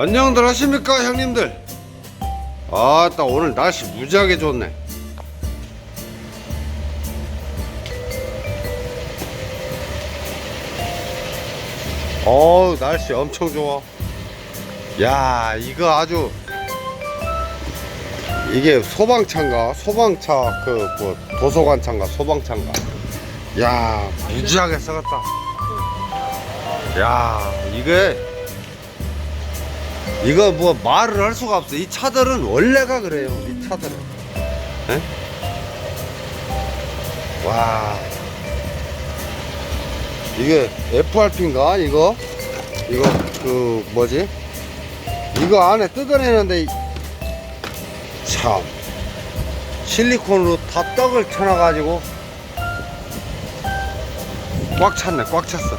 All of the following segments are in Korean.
안녕들 하십니까 형님들? 아따 오늘 날씨 무지하게 좋네. 어우 날씨 엄청 좋아. 야 이거 아주 이게 소방차인가? 소방차 그 뭐 도서관차인가? 소방차인가? 야 무지하게 썩었다. 야 이게 이거 뭐 말을 할 수가 없어. 이 차들은 원래가 그래요 이 차들은. 에? 와. 이게 FRP인가 이거? 이거 그 뭐지? 이거 안에 뜯어내는데 이- 참. 실리콘으로 다 떡을 쳐놔가지고 꽉 찼네 꽉 찼어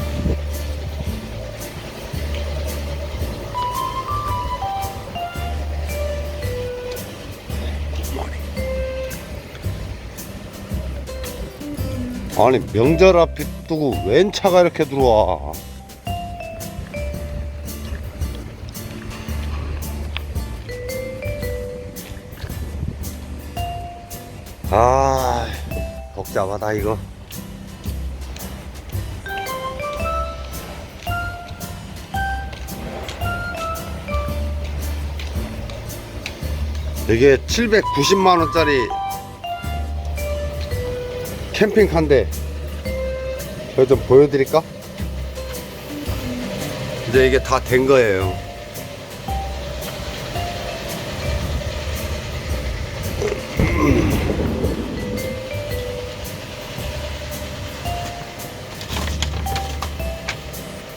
아니 명절 앞에 두고 웬 차가 이렇게 들어와? 아 복잡하다 이거. 이게 790만원짜리 캠핑카인데 제가 좀 보여드릴까? 이제 이게 다 된 거예요.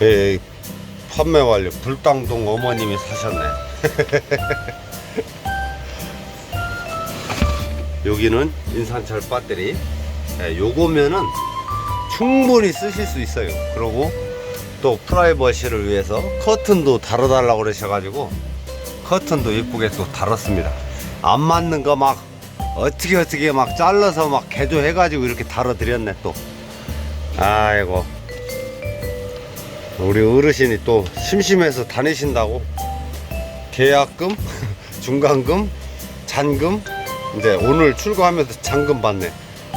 예, 판매 완료. 불당동 어머님이 사셨네. 여기는 인산철 배터리 예, 요거면은 충분히 쓰실 수 있어요. 그리고 또 프라이버시를 위해서 커튼도 달아달라고 그러셔가지고 커튼도 이쁘게 또 달았습니다. 안 맞는 거 막 어떻게 어떻게 막 잘라서 막 개조해가지고 이렇게 달아드렸네 또. 아이고. 우리 어르신이 또 심심해서 다니신다고? 계약금? 중간금? 잔금? 이제 오늘 출고하면서 잔금 받네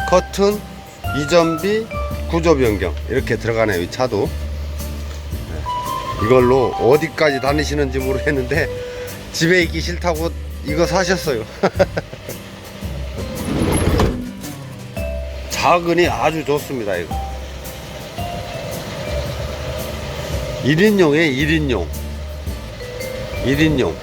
커튼 이전비 구조 변경. 이렇게 들어가네요 이 차도. 네. 이걸로 어디까지 다니시는지 모르겠는데 집에 있기 싫다고 이거 사셨어요. 작으니 아주 좋습니다 이거. 1인용에 1인용. 1인용.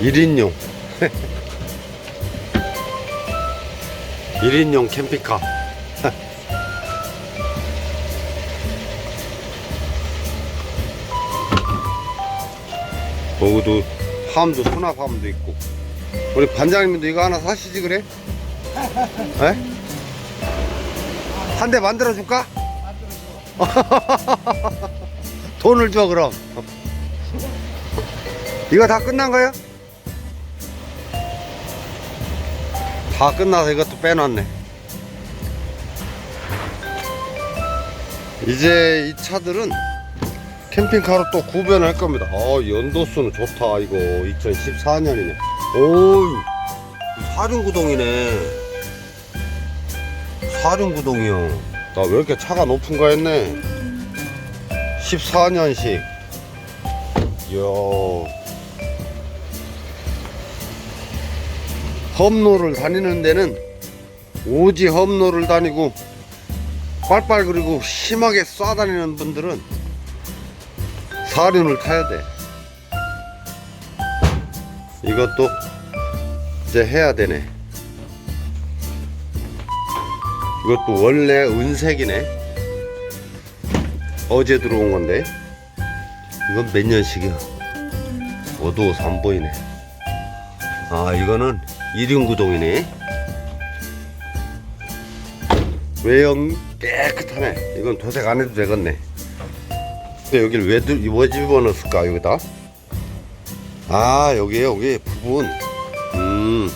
1인용 1인용 캠핑카 거기도 함도 수납함도 있고 우리 반장님도 이거 하나 사시지 그래? 에? 한 대 만들어 줄까? 돈을 줘 그럼 이거 다 끝난 거야? 다 끝나서 이것도 빼놨네. 이제 이 차들은 캠핑카로 또 구변할 겁니다. 어 연도수는 좋다 이거. 2014년이네. 오우 사륜구동이네. 사륜구동이요. 나 왜 이렇게 차가 높은가 했네. 14년식. 이야 험로를 다니는 데는 오지 험로를 다니고 빨빨 그리고 심하게 쏴다니는 분들은 사륜을 타야 돼. 이것도 이제 해야 되네. 이것도 원래 은색이네. 어제 들어온 건데. 이건 몇 년식이야? 어두워서 안 보이네 아 이거는 1인 구동이네. 외형 깨끗하네. 이건 도색 안 해도 되겠네. 근데 여길 왜, 왜 집어넣었을까 여기다? 아 여기 여기 부분. 음아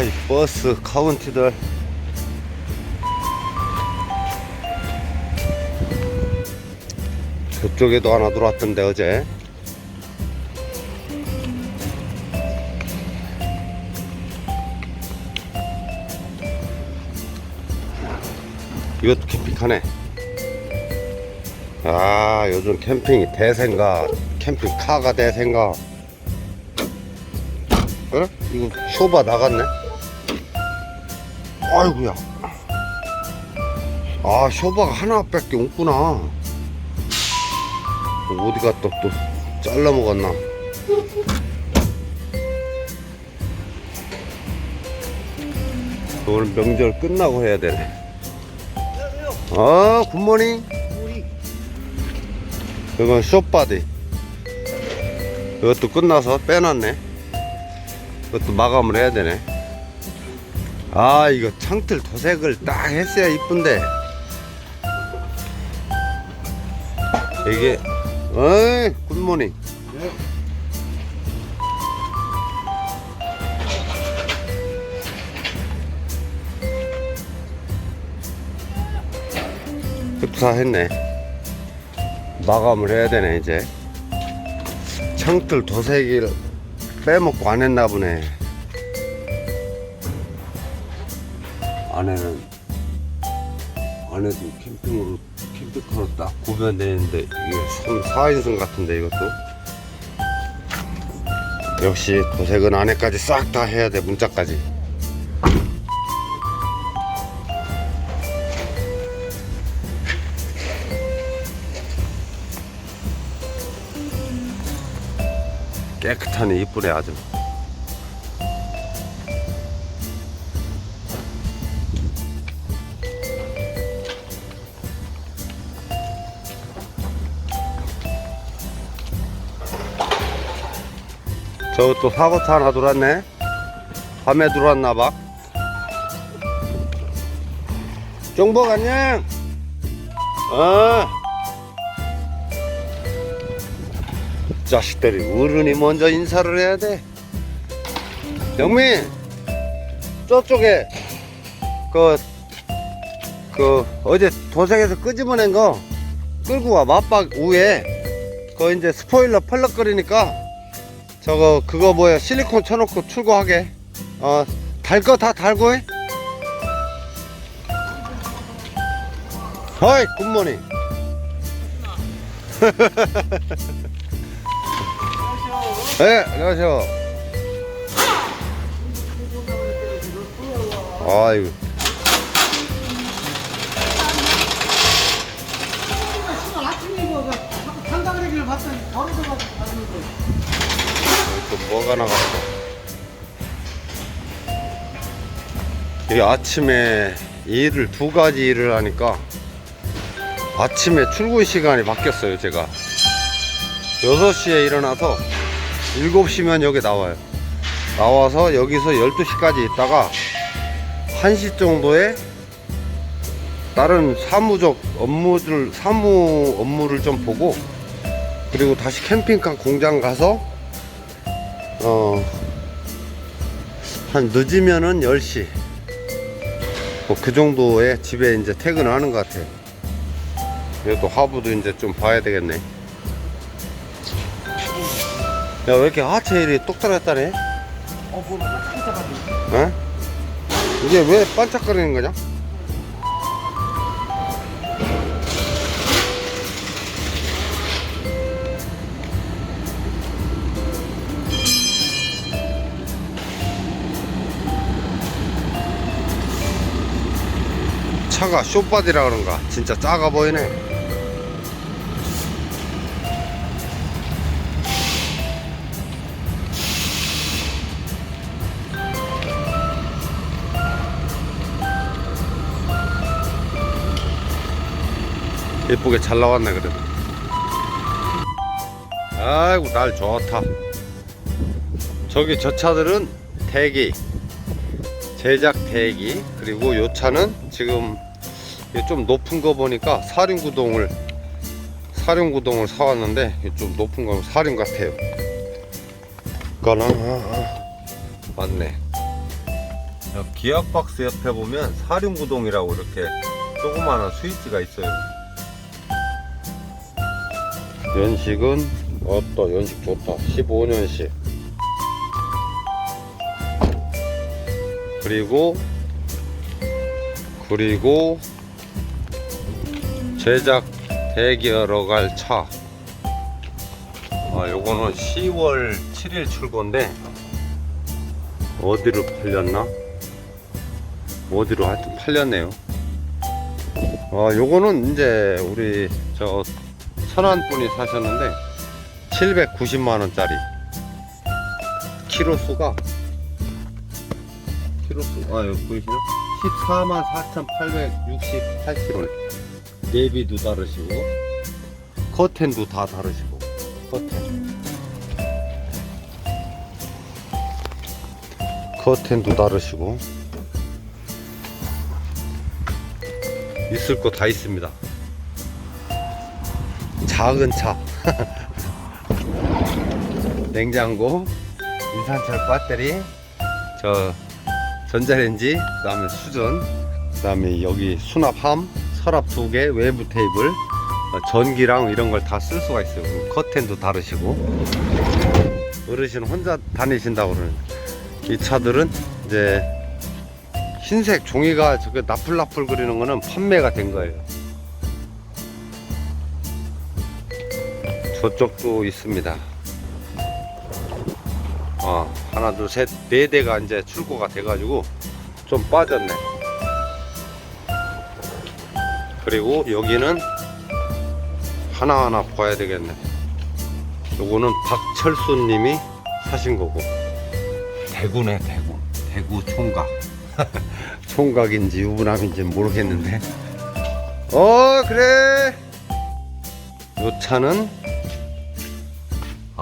이 버스 카운티들. 저쪽에도 하나 들어왔던데 어제? 이것도 캠핑카네. 아 요즘 캠핑이 대세인가 캠핑카가 대세인가. 그래? 이거 쇼바 나갔네? 아이고야. 아 쇼바가 하나밖에 없구나. 어디 갔다 또 잘라 먹었나? 오늘 명절 끝나고 해야 되네 아 굿모닝. 이건 쇼바디. 이것도 끝나서 빼놨네. 이것도 마감을 해야 되네. 아 이거 창틀 도색을 딱 했어야 이쁜데. 이게 어이 굿모닝 흡사했네. 마감을 해야 되네 이제. 창틀 도색을 빼먹고 안 했나 보네. 안에는 안에도 캠핑으로 캠핑카로 딱 구변되는데 이게 3, 4인승 같은데 이것도? 역시 도색은 안에까지 싹 다 해야 돼 문짝까지 깨끗하네 이쁘네 아주 저또 사고차 하나 들어왔네. 밤에 들어왔나봐. 종복 안녕. 어 자식들이 어른이 먼저 인사를 해야 돼. 영민 저쪽에 그, 그 어제 도색에서 끄집어낸 거 끌고 와 맞박 위에. 그 이제 스포일러 펄럭거리니까 저거 그거 뭐야 실리콘 쳐놓고 출고하게. 어 달 거 다 달고 해. 허이 굿모닝 네 안녕하세요. 아이고. 또 뭐가 나갔어? 이게 아침에 일을 두 가지 일을 하니까 아침에 출근 시간이 바뀌었어요 제가. 6시에 일어나서 7시면 여기 나와요 나와서 여기서 12시까지 있다가 1시 정도에 다른 사무적 업무들 사무 업무를 좀 보고 그리고 다시 캠핑카 공장 가서 어, 한 늦으면은 10시. 뭐 그 정도에 집에 이제 퇴근을 하는 것 같아요. 이것도 화부도 이제 좀 봐야 되겠네. 야, 왜 이렇게 하체 일이 똑똑했다네? 어 뭐가 깜짝깜짝가지고 어? 이게 왜 반짝거리는 거냐? 차가 쇼바디라 그런가 진짜 작아 보이네 예쁘게 잘 나왔네 그래도. 아이고 날 좋다. 저기 저 차들은 대기 제작 대기 그리고 요 차는 지금 좀 높은 거 보니까 사륜구동을 사륜구동을 사왔는데 좀 높은 거 사륜 같아요. 거나 맞네. 기압 박스 옆에 보면 사륜구동이라고 이렇게 조그마한 스위치가 있어요 연식은 어떠 연식 좋다 15년식 그리고 그리고 제작 대기하러 갈 차. 아, 요거는 10월 7일 출고인데 어디로 팔렸나? 어디로 하여튼 팔렸네요. 아, 요거는 이제 우리 저 천안 분이 사셨는데 790만 원짜리. 키로 수가 키로 수, 아, 여기 보이시나? 14만 4,868kg네. 내비도 다르시고, 커튼도 다 다르시고, 커튼. 커튼도 다르시고, 있을 거 다 있습니다. 작은 차. 냉장고, 인산철 배터리, 저 전자레인지, 그 다음에 수전, 그 다음에 여기 수납함, 서랍 두 개, 외부 테이블, 어, 전기랑 이런 걸 다 쓸 수가 있어요. 커튼도 다르시고. 어르신 혼자 다니신다고 그러는. 이 차들은 이제 흰색 종이가 저게 나풀나풀 그리는 거는 판매가 된 거예요. 저쪽도 있습니다. 어, 하나, 둘, 셋, 네 대가 이제 출고가 돼가지고 좀 빠졌네. 그리고 여기는 하나하나 봐야 되겠네. 요거는 박철수 님이 사신 거고. 대구네, 대구. 대구 총각. 총각인지 유부남인지 모르겠는데. 어, 그래. 요 차는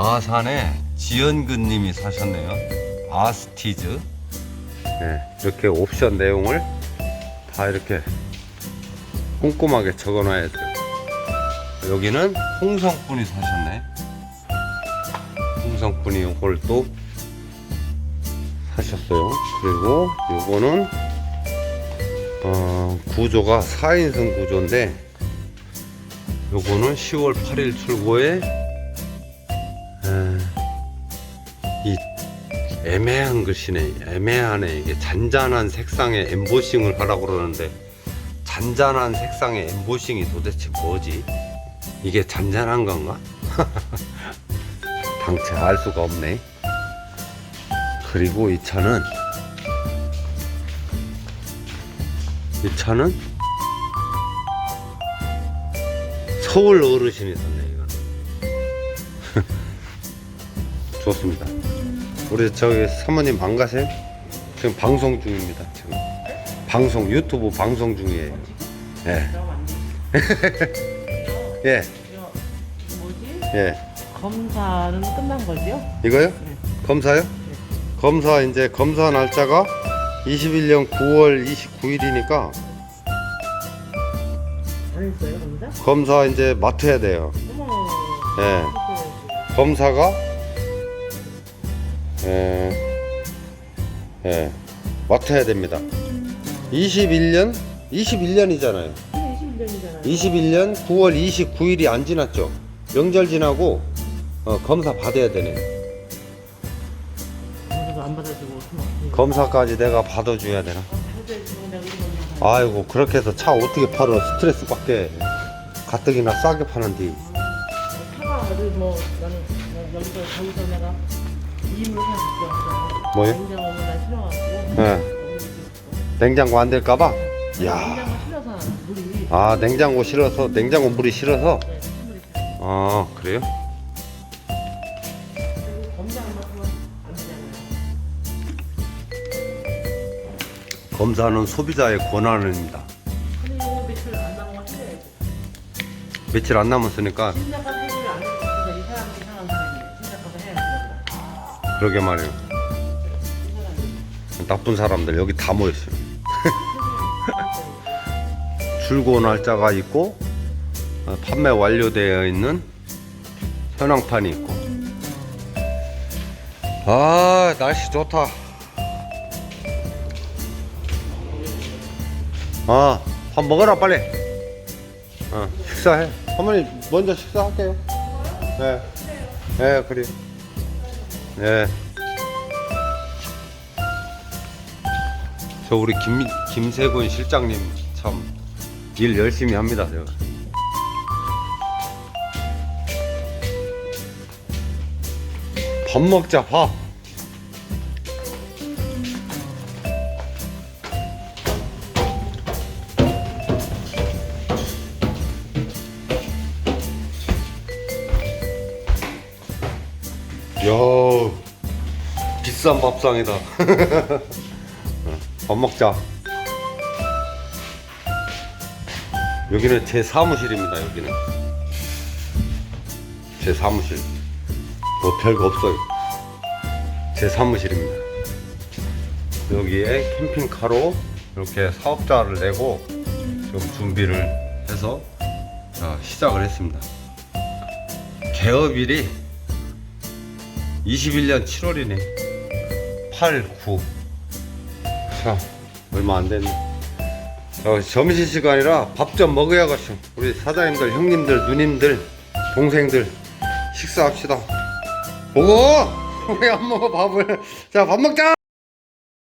아산에 지연근 님이 사셨네요. 아스티즈. 네, 이렇게 옵션 내용을 다 이렇게 꼼꼼하게 적어 놔야 돼요. 여기는 홍성분이 사셨네. 홍성분이 이걸 또 사셨어요. 그리고 요거는 어, 구조가 4인승 구조인데 요거는 10월 8일 출고에 에, 애매한 글씨네 애매하네. 이게 잔잔한 색상의 엠보싱을 하라고 그러는데 잔잔한 색상의 엠보싱이 도대체 뭐지? 이게 잔잔한 건가? 당체 알 수가 없네. 그리고 이 차는 이 차는 서울 어르신이 샀네 이거는. 좋습니다. 우리 저기 사모님 안 가세요? 지금 방송 중입니다. 지금 방송 유튜브 방송 중이에요. 예, 예, 뭐지? 예. 검사는 끝난 거죠? 이거요? 검사요? 검사 이제 검사 날짜가 21년 9월 29일이니까 안 했어요, 검사? 검사 이제 맡아야 돼요. 어머, 예. 어떡해. 검사가 예, 예, 맡아야 됩니다. 21년 21년이잖아요. 근데 21년이잖아요. 21년 9월 29일이 안 지났죠. 명절 지나고 어, 검사 받아야 되네. 그래도 안 받아주고 어떡해. 검사까지 내가 받아줘야 되나? 내가 아이고 그렇게 해서 차 어떻게 팔어 스트레스 받게 가뜩이나 싸게 파는데 차가를 뭐 나는 뭐 여기서 내가 이임을 해서 왔어요. 뭐요? 냉장 오면 나 싫어가지고. 예. 냉장고 안 될까봐? 야, 냉장고 싫어서 물이. 아 냉장고 싫어서 냉장고 물이 싫어서 네. 아 그래요? 검사는 소비자의 권한입니다. 며칠 안 남았으니까 그러게 말이에요. 나쁜 사람들 여기 다 모였어요. 출고 날짜가 있고 어, 판매 완료되어 있는 현황판이 있고. 아 날씨 좋다. 아, 밥 먹어라 빨리. 어, 식사해. 어머니 먼저 식사할게요. 예. 예, 그래 요. 예. 저 우리 김, 김세군 실장님 참 일 열심히 합니다. 제가. 밥 먹자, 밥. 야 비싼 밥상이다. 밥 먹자. 여기는 제 사무실입니다. 여기는 제 사무실. 뭐 별거 없어요. 제 사무실입니다. 여기에 캠핑카로 이렇게 사업자를 내고 좀 준비를 해서 자, 시작을 했습니다. 개업일이 21년 7월이네. 8, 9. 자, 얼마 안 됐네. 어, 점심시간이라 밥 좀 먹어야겠어. 우리 사장님들, 형님들, 누님들, 동생들, 식사합시다. 먹어! 왜 안 먹어, 밥을? 자, 밥 먹자!